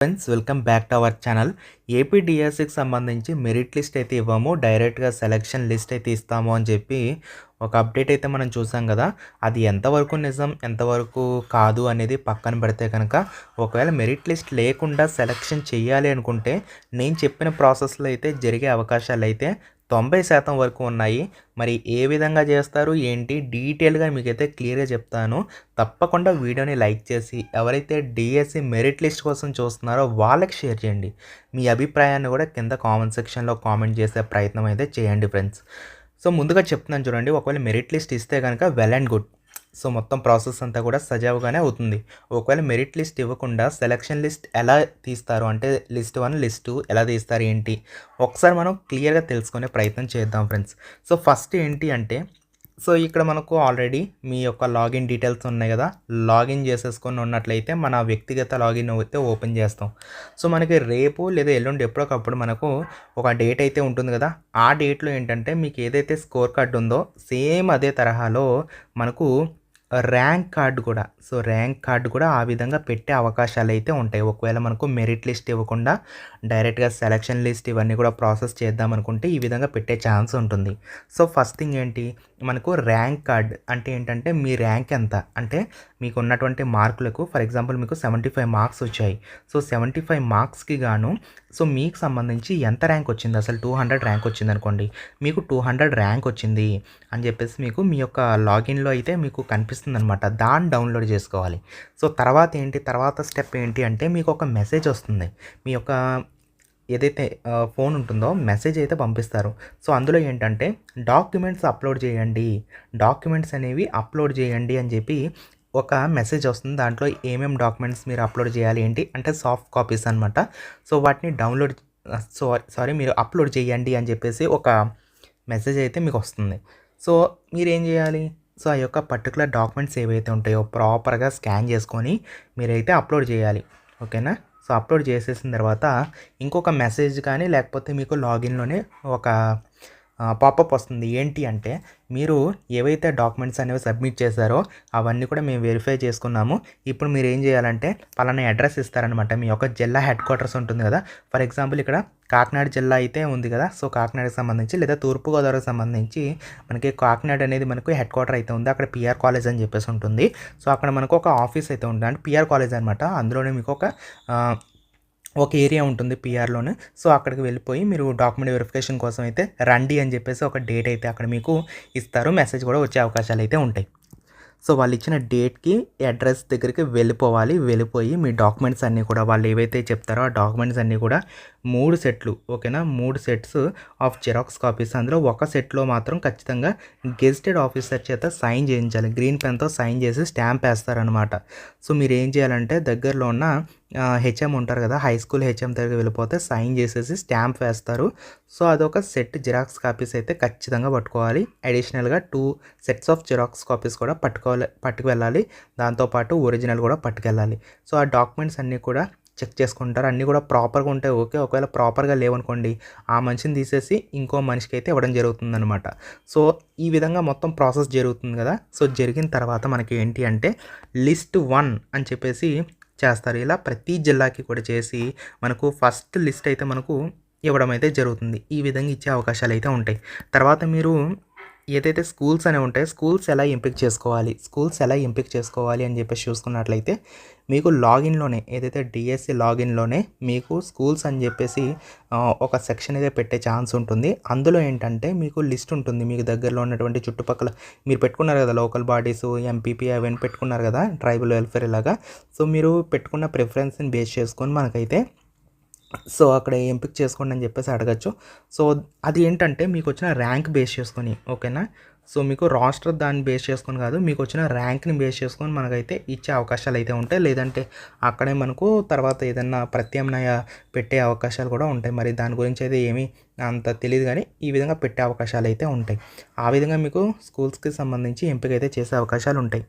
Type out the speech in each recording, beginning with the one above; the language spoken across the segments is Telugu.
Friends welcome back to our channel AP డిఎస్సికి సంబంధించి మెరిట్ లిస్ట్ అయితే ఇవ్వము. డైరెక్ట్గా సెలక్షన్ లిస్ట్ అయితే ఇస్తాము అని చెప్పి ఒక అప్డేట్ అయితే మనం చూసాం కదా. అది ఎంతవరకు నిజం ఎంతవరకు కాదు అనేది పక్కన పెడితే కనుక ఒకవేళ మెరిట్ లిస్ట్ లేకుండా సెలక్షన్ చేయాలి అనుకుంటే నేను చెప్పిన ప్రాసెస్లో అయితే జరిగే అవకాశాలు అయితే తొంభై శాతం వరకు ఉన్నాయి. మరి ఏ విధంగా చేస్తారు? ఏంటి? డీటెయిల్గా మీకైతే క్లియర్గా చెప్తాను. తప్పకుండా వీడియోని లైక్ చేసి ఎవరైతే డిఎస్సి మెరిట్ లిస్ట్ కోసం చూస్తున్నారో వాళ్ళకి షేర్ చేయండి. మీ అభిప్రాయాన్ని కూడా కింద కామెంట్ సెక్షన్లో కామెంట్ చేసే ప్రయత్నం అయితే చేయండి ఫ్రెండ్స్. సో ముందుగా చెప్తున్నాను చూడండి. ఒకవేళ మెరిట్ లిస్ట్ ఇస్తే కనుక వెల్ అండ్ గుడ్. సో మొత్తం ప్రాసెస్ అంతా కూడా సజావుగానే అవుతుంది. ఒకవేళ మెరిట్ లిస్ట్ ఇవ్వకుండా సెలక్షన్ లిస్ట్ ఎలా తీస్తారు? అంటే లిస్ట్ వన్ లిస్ట్ టూ ఎలా తీస్తారు? ఏంటి? ఒకసారి మనం క్లియర్గా తెలుసుకునే ప్రయత్నం చేద్దాం ఫ్రెండ్స్. సో ఫస్ట్ ఏంటి అంటే సో ఇక్కడ మనకు ఆల్రెడీ మీ యొక్క లాగిన్ డీటెయిల్స్ ఉన్నాయి కదా? లాగిన్ చేసేసుకొని ఉన్నట్లయితే మన వ్యక్తిగత లాగిన్ అయితే ఓపెన్ చేస్తాం. సో మనకి రేపు లేదా ఎల్లుండి ఎప్పటికప్పుడు మనకు ఒక డేట్ అయితే ఉంటుంది కదా? ఆ డేట్లో ఏంటంటే మీకు ఏదైతే స్కోర్ కార్డ్ ఉందో సేమ్ అదే తరహాలో మనకు ర్యాంక్ కార్డు కూడా. సో ర్యాంక్ కార్డు కూడా ఆ విధంగా పెట్టే అవకాశాలు అయితే ఉంటాయి. ఒకవేళ మనకు మెరిట్ లిస్ట్ ఇవ్వకుండా డైరెక్ట్గా సెలక్షన్ లిస్ట్ ఇవన్నీ కూడా ప్రాసెస్ చేద్దాం అనుకుంటే ఈ విధంగా పెట్టే ఛాన్స్ ఉంటుంది. సో ఫస్ట్ థింగ్ ఏంటి? మనకు ర్యాంక్ కార్డ్ అంటే ఏంటంటే మీ ర్యాంక్ ఎంత? అంటే మీకు ఉన్నటువంటి మార్కులకు ఫర్ ఎగ్జాంపుల్ మీకు సెవెంటీ ఫైవ్ మార్క్స్ వచ్చాయి. సో సెవెంటీ ఫైవ్ మార్క్స్కి గాను సో మీకు సంబంధించి ఎంత ర్యాంక్ వచ్చింది? అసలు టూ హండ్రెడ్ ర్యాంక్ వచ్చింది అనుకోండి. మీకు టూ హండ్రెడ్ ర్యాంక్ వచ్చింది అని చెప్పేసి మీకు మీ యొక్క లాగిన్లో అయితే మీకు కనిపిస్తుంది అనమాట దాన్ని డౌన్లోడ్ చేసుకోవాలి. సో తర్వాత ఏంటి? తర్వాత స్టెప్ ఏంటి అంటే మీకు ఒక మెసేజ్ వస్తుంది. మీ యొక్క ఏదైతే ఫోన్ ఉంటుందో మెసేజ్ అయితే పంపిస్తారు. సో అందులో ఏంటంటే డాక్యుమెంట్స్ అప్లోడ్ చేయండి. డాక్యుమెంట్స్ అనేవి అప్లోడ్ చేయండి అని చెప్పి ఒక మెసేజ్ వస్తుంది. దాంట్లో ఏమేమి డాక్యుమెంట్స్ మీరు అప్లోడ్ చేయాలి ఏంటి? అంటే సాఫ్ట్ కాపీస్ అనమాట సో వాటిని డౌన్లోడ్ సో సారీ మీరు అప్లోడ్ చేయండి అని చెప్పేసి ఒక మెసేజ్ అయితే మీకు వస్తుంది. సో మీరు ఏం చేయాలి? సో ఆ యొక్క పర్టికులర్ డాక్యుమెంట్స్ ఏవైతే ఉంటాయో ప్రాపర్గా స్కాన్ చేసుకొని మీరైతే అప్లోడ్ చేయాలి. ఓకేనా సో అప్లోడ్ చేసేసిన తర్వాత ఇంకొక మెసేజ్ కానీ లేకపోతే మీకు లాగిన్లోనే ఒక పాపప్ వస్తుంది. ఏంటి అంటే మీరు ఏవైతే డాక్యుమెంట్స్ అనేవి సబ్మిట్ చేశారో అవన్నీ కూడా మేము వెరిఫై చేసుకున్నాము. ఇప్పుడు మీరు ఏం చేయాలంటే పలానా అడ్రస్ ఇస్తారనమాట మీ యొక్క జిల్లా హెడ్ క్వార్టర్స్ ఉంటుంది కదా. ఫర్ ఎగ్జాంపుల్ ఇక్కడ కాకినాడ జిల్లా అయితే ఉంది కదా. సో కాకినాడకి సంబంధించి లేదా తూర్పుగోదావరికి సంబంధించి మనకి కాకినాడ అనేది మనకు హెడ్ క్వార్టర్ అయితే ఉంది. అక్కడ పిఆర్ కాలేజ్ అని చెప్పేసి ఉంటుంది. సో అక్కడ మనకు ఒక ఆఫీస్ అయితే ఉంటుంది. అంటే పిఆర్ కాలేజ్ అనమాట అందులోనే మీకు ఒక ఒక ఏరియా ఉంటుంది పిఆర్లోనే సో అక్కడికి వెళ్ళిపోయి మీరు డాక్యుమెంట్ వెరిఫికేషన్ కోసం అయితే రండి అని చెప్పేసి ఒక డేట్ అయితే అక్కడ మీకు ఇస్తారు. మెసేజ్ కూడా వచ్చే అవకాశాలు అయితే ఉంటాయి. సో వాళ్ళు ఇచ్చిన డేట్కి అడ్రస్ దగ్గరికి వెళ్ళిపోవాలి. వెళ్ళిపోయి మీ డాక్యుమెంట్స్ అన్నీ కూడా వాళ్ళు ఏవైతే చెప్తారో ఆ డాక్యుమెంట్స్ అన్నీ కూడా మూడు సెట్లు ఓకేనా? మూడు సెట్స్ ఆఫ్ జిరాక్స్ కాపీస్. అందులో ఒక సెట్లో మాత్రం ఖచ్చితంగా గెజిటెడ్ ఆఫీసర్ చేత సైన్ చేయించాలి. గ్రీన్ పెన్తో సైన్ చేసి స్టాంప్ వేస్తారనమాట సో మీరు ఏం చేయాలంటే దగ్గరలో ఉన్న హెచ్ఎం ఉంటారు కదా హై స్కూల్ హెచ్ఎం దగ్గరికి వెళ్ళిపోతే సైన్ చేసేసి స్టాంప్ వేస్తారు. సో అదొక సెట్ జిరాక్స్ కాపీస్ అయితే ఖచ్చితంగా పట్టుకోవాలి. అడిషనల్గా two sets of xerox copies కూడా పట్టుకోవాలి పట్టుకు వెళ్ళాలి దాంతోపాటు ఒరిజినల్ కూడా పట్టుకెళ్ళాలి. సో ఆ డాక్యుమెంట్స్ అన్నీ కూడా చెక్ చేసుకుంటారు. అన్నీ కూడా ప్రాపర్గా ఉంటే ఓకే ఒకవేళ ప్రాపర్గా లేవనుకోండి ఆ మనిషిని తీసేసి ఇంకో మనిషికి అయితే ఇవ్వడం జరుగుతుందనమాట సో ఈ విధంగా మొత్తం ప్రాసెస్ జరుగుతుంది కదా. సో జరిగిన తర్వాత మనకి ఏంటి అంటే లిస్ట్ వన్ అని చెప్పేసి చేస్తారు. ఇలా ప్రతి జిల్లాకి కూడా చేసి మనకు ఫస్ట్ లిస్ట్ అయితే మనకు ఇవ్వడం అయితే జరుగుతుంది. ఈ విధంగా ఇచ్చే అవకాశాలు అయితే ఉంటాయి. తర్వాత మీరు ఏదైతే స్కూల్స్ అనేవి ఉంటాయో స్కూల్స్ ఎలా ఎంపిక చేసుకోవాలి స్కూల్స్ ఎలా ఎంపిక చేసుకోవాలి అని చెప్పేసి చూసుకున్నట్లయితే మీకు లాగిన్లోనే ఏదైతే డిఎస్సి లాగిన్లోనే మీకు స్కూల్స్ అని చెప్పేసి ఒక సెక్షన్ అయితే పెట్టే ఛాన్స్ ఉంటుంది. అందులో ఏంటంటే మీకు లిస్ట్ ఉంటుంది. మీకు దగ్గరలో ఉన్నటువంటి చుట్టుపక్కల మీరు పెట్టుకున్నారు కదా లోకల్ బాడీస్ ఎంపీపీ అవన్నీ పెట్టుకున్నారు కదా ట్రైబల్ వెల్ఫేర్ ఇలాగా సో మీరు పెట్టుకున్న ప్రిఫరెన్స్ని బేస్ చేసుకొని మనకైతే సో అక్కడ ఎంపిక చేసుకోండి అని చెప్పేసి అడగచ్చు. సో అది ఏంటంటే మీకు వచ్చిన ర్యాంక్ బేస్ చేసుకొని ఓకేనా సో మీకు రాష్ట్ర దాన్ని బేస్ చేసుకొని కాదు మీకు వచ్చిన ర్యాంక్ని బేస్ చేసుకొని మనకైతే ఇచ్చే అవకాశాలు అయితే ఉంటాయి. లేదంటే అక్కడే మనకు తర్వాత ఏదన్నా ప్రత్యామ్నాయ పెట్టే అవకాశాలు కూడా ఉంటాయి. మరి దాని గురించి అయితే ఏమీ అంత తెలియదు కానీ ఈ విధంగా పెట్టే అవకాశాలు అయితే ఉంటాయి. ఆ విధంగా మీకు స్కూల్స్కి సంబంధించి ఎంపిక అయితే చేసే అవకాశాలు ఉంటాయి.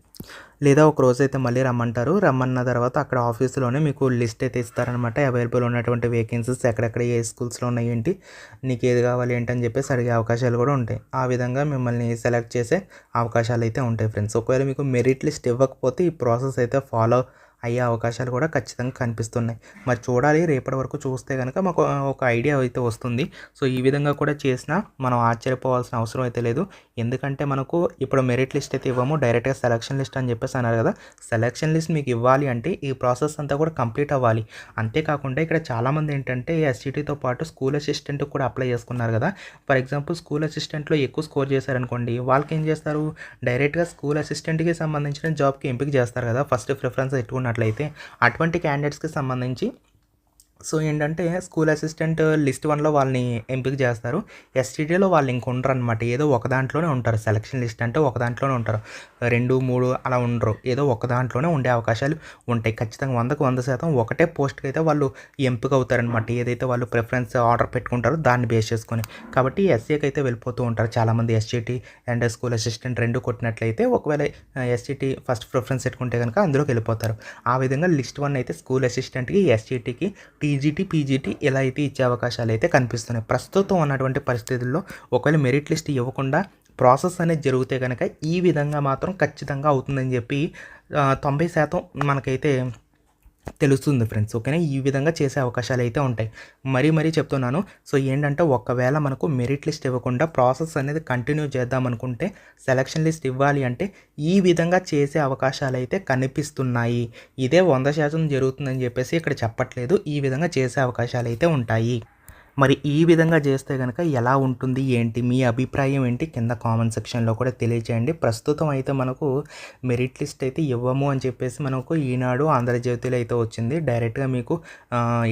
లేదా ఒక రోజు అయితే మళ్ళీ రమ్మంటారు. రమ్మన్న తర్వాత అక్కడ ఆఫీస్లోనే మీకు లిస్ట్ అయితే ఇస్తారనమాట అవైలబుల్ ఉన్నటువంటి వేకెన్సీస్ ఎక్కడెక్కడ ఏ స్కూల్స్లో ఉన్నాయి ఏంటి నీకు ఏది కావాలి ఏంటి అని చెప్పేసి అడిగే అవకాశాలు కూడా ఉంటాయి. ఆ విధంగా మిమ్మల్ని సెలెక్ట్ చేసే అవకాశాలు అయితే ఉంటాయి ఫ్రెండ్స్ ఒకవేళ మీకు మెరిట్ లిస్ట్ ఇవ్వకపోతే ఈ ప్రాసెస్ అయితే ఫాలో అయ్యే అవకాశాలు కూడా ఖచ్చితంగా కనిపిస్తున్నాయి. మరి చూడాలి రేపటి వరకు చూస్తే కనుక మాకు ఒక ఐడియా అయితే వస్తుంది. సో ఈ విధంగా కూడా చేసినా మనం ఆశ్చర్యపోవాల్సిన అవసరం అయితే లేదు. ఎందుకంటే మనకు ఇప్పుడు మెరిట్ లిస్ట్ అయితే ఇవ్వము. డైరెక్ట్గా సెలక్షన్ లిస్ట్ అని చెప్పేసి అన్నారు కదా. సెలక్షన్ లిస్ట్ మీకు ఇవ్వాలి అంటే ఈ ప్రాసెస్ అంతా కూడా కంప్లీట్ అవ్వాలి. అంతేకాకుండా ఇక్కడ చాలామంది ఏంటంటే ఎస్జిటితో పాటు స్కూల్ అసిస్టెంట్ కూడా అప్లై చేసుకున్నారు కదా. ఫర్ ఎగ్జాంపుల్ స్కూల్ అసిస్టెంట్లో ఎక్కువ స్కోర్ చేశారనుకోండి వాళ్ళకి ఏం చేస్తారు? డైరెక్ట్గా స్కూల్ అసిస్టెంట్కి సంబంధించిన జాబ్కి ఎంపిక చేస్తారు కదా. ఫస్ట్ ప్రిఫరెన్స్ పెట్టుకున్నట్లయితే అటువంటి క్యాండిడేట్స్కి సంబంధించి సో ఏంటంటే స్కూల్ అసిస్టెంట్ లిస్ట్ వన్లో వాళ్ళని ఎంపిక చేస్తారు. ఎస్టీడీలో వాళ్ళు ఇంక ఉండరు అనమాట ఏదో ఒక దాంట్లోనే ఉంటారు. సెలక్షన్ లిస్ట్ అంటే ఒక దాంట్లోనే ఉంటారు. రెండు మూడు అలా ఉండరు. ఏదో ఒక దాంట్లోనే ఉండే అవకాశాలు ఉంటాయి. ఖచ్చితంగా వందకు వంద శాతం ఒకటే పోస్ట్కి అయితే వాళ్ళు ఎంపిక అవుతారనమాట ఏదైతే వాళ్ళు ప్రిఫరెన్స్ ఆర్డర్ పెట్టుకుంటారో దాన్ని బేస్ చేసుకొని. కాబట్టి ఎస్సీకి అయితే వెళ్ళిపోతూ ఉంటారు చాలామంది ఎస్టీటీ అండ్ స్కూల్ అసిస్టెంట్ రెండు కొట్టినట్లయితే ఒకవేళ ఎస్టీటీ ఫస్ట్ ప్రిఫరెన్స్ పెట్టుకుంటే కనుక అందులోకి వెళ్ళిపోతారు. ఆ విధంగా లిస్ట్ వన్ అయితే స్కూల్ అసిస్టెంట్కి ఎస్జిటికి టీజీటీ పీజీటీ ఇలా అయితే ఇచ్చే అవకాశాలు అయితే కనిపిస్తున్నాయి. ప్రస్తుతం ఉన్నటువంటి పరిస్థితుల్లో ఒకవేళ మెరిట్ లిస్ట్ ఇవ్వకుండా ప్రాసెస్ అనేది జరిగితే కనుక ఈ విధంగా మాత్రం ఖచ్చితంగా అవుతుందని చెప్పి తొంభై శాతం మనకైతే తెలుస్తుంది ఫ్రెండ్స్ ఓకేనా? ఈ విధంగా చేసే అవకాశాలు అయితే ఉంటాయి. మరీ మరీ చెప్తున్నాను. సో ఏంటంటే ఒకవేళ మనకు మెరిట్ లిస్ట్ ఇవ్వకుండా ప్రాసెస్ అనేది కంటిన్యూ చేద్దాం అనుకుంటే సెలక్షన్ లిస్ట్ ఇవ్వాలి అంటే ఈ విధంగా చేసే అవకాశాలు అయితే కనిపిస్తున్నాయి. ఇదే వంద శాతం జరుగుతుందని చెప్పేసి ఇక్కడ చెప్పట్లేదు. ఈ విధంగా చేసే అవకాశాలు అయితే ఉంటాయి. మరి ఈ విధంగా చేస్తే కనుక ఎలా ఉంటుంది ఏంటి మీ అభిప్రాయం ఏంటి కింద కామెంట్ సెక్షన్లో కూడా తెలియజేయండి ప్రస్తుతం అయితే మనకు మెరిట్ లిస్ట్ అయితే ఇవ్వము అని చెప్పేసి మనకు ఈనాడు ఆంధ్రజ్యోతిలో అయితే వచ్చింది. డైరెక్ట్గా మీకు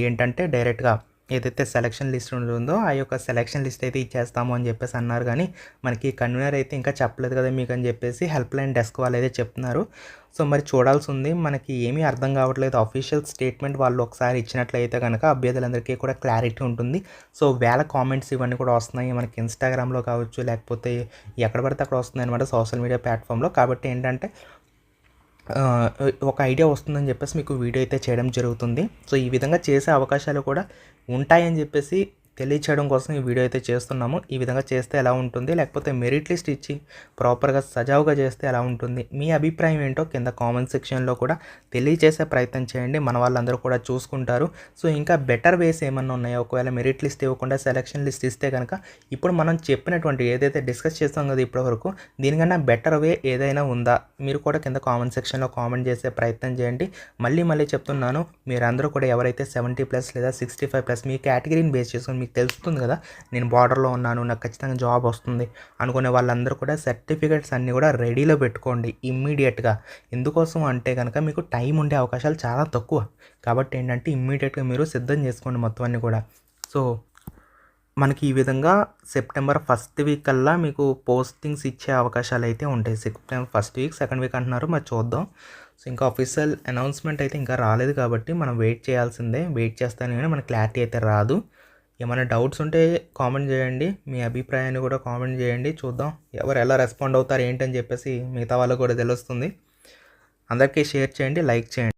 ఏంటంటే డైరెక్ట్గా ఏదైతే సెలక్షన్ లిస్ట్ ఉంటుందో ఆ యొక్క సెలక్షన్ లిస్ట్ అయితే ఇచ్చేస్తాము అని చెప్పేసి అన్నారు. కానీ మనకి కన్వీనర్ అయితే ఇంకా చెప్పలేదు కదా మీకు అని చెప్పేసి హెల్ప్ లైన్ డెస్క్ వాళ్ళు అయితే చెప్తున్నారు. సో మరి చూడాల్సి ఉంది మనకి ఏమీ అర్థం కావట్లేదు. అఫీషియల్ స్టేట్మెంట్ వాళ్ళు ఒకసారి ఇచ్చినట్లయితే కనుక అభ్యర్థులందరికీ కూడా క్లారిటీ ఉంటుంది. సో వేల కామెంట్స్ ఇవన్నీ కూడా వస్తున్నాయి. మనకి ఇన్స్టాగ్రామ్లో కావచ్చు లేకపోతే ఎక్కడ పడితే అక్కడ వస్తుంది అనమాట సోషల్ మీడియా ప్లాట్ఫామ్లో కాబట్టి ఏంటంటే ఒక ఐడియా వస్తుందని చెప్పేసి మీకు వీడియో అయితే చేయడం జరుగుతుంది. సో ఈ విధంగా చేసే అవకాశాలు కూడా ఉంటాయని చెప్పేసి తెలియచేయడం కోసం ఈ వీడియో అయితే చేస్తున్నాము. ఈ విధంగా చేస్తే ఎలా ఉంటుంది? లేకపోతే మెరిట్ లిస్ట్ ఇచ్చి ప్రాపర్గా సజావుగా చేస్తే ఎలా ఉంటుంది? మీ అభిప్రాయం ఏంటో కింద కామెంట్ సెక్షన్లో కూడా తెలియజేసే ప్రయత్నం చేయండి. మన వాళ్ళందరూ కూడా చూసుకుంటారు. సో ఇంకా బెటర్ వేస్ ఏమన్నా ఉన్నాయో? ఒకవేళ మెరిట్ లిస్ట్ ఇవ్వకుండా సెలక్షన్ లిస్ట్ ఇస్తే కనుక ఇప్పుడు మనం చెప్పినటువంటి ఏదైతే డిస్కస్ చేస్తాం కదా ఇప్పటివరకు దీనికన్నా బెటర్ వే ఏదైనా ఉందా? మీరు కూడా కింద కామెంట్ సెక్షన్లో కామెంట్ చేసే ప్రయత్నం చేయండి. మళ్ళీ మళ్ళీ చెప్తున్నాను మీరందరూ కూడా ఎవరైతే సెవెంటీ ప్లస్ లేదా సిక్స్టీ ఫైవ్ ప్లస్ మీ కేటగిరీని బేస్ చేసుకుని మీకు తెలుస్తుంది కదా నేను బార్డర్లో ఉన్నాను నాకు ఖచ్చితంగా జాబ్ వస్తుంది అనుకునే వాళ్ళందరూ కూడా సర్టిఫికేట్స్ అన్నీ కూడా రెడీలో పెట్టుకోండి ఇమ్మీడియట్గా ఎందుకోసం అంటే కనుక మీకు టైం ఉండే అవకాశాలు చాలా తక్కువ. కాబట్టి ఏంటంటే ఇమ్మీడియట్గా మీరు సిద్ధం చేసుకోండి మొత్తం అన్నీ కూడా. సో మనకి ఈ విధంగా సెప్టెంబర్ ఫస్ట్ వీక్ కల్లా మీకు పోస్టింగ్స్ ఇచ్చే అవకాశాలు అయితే ఉంటాయి. September first week second week అంటున్నారు మరి చూద్దాం. సో ఇంకా అఫీషియల్ అనౌన్స్మెంట్ అయితే ఇంకా రాలేదు కాబట్టి మనం వెయిట్ చేయాల్సిందే. వెయిట్ చేస్తాను కానీ మనకి క్లారిటీ అయితే రాదు. ఏమైనా డౌట్స్ ఉంటే కామెంట్ చేయండి. మీ అభిప్రాయాన్ని కూడా కామెంట్ చేయండి. చూద్దాం ఎవరు ఎలా రెస్పాండ్ అవుతారు ఏంటని చెప్పేసి మిగతా వాళ్ళకు కూడా తెలుస్తుంది. అందరికీ షేర్ చేయండి లైక్ చేయండి.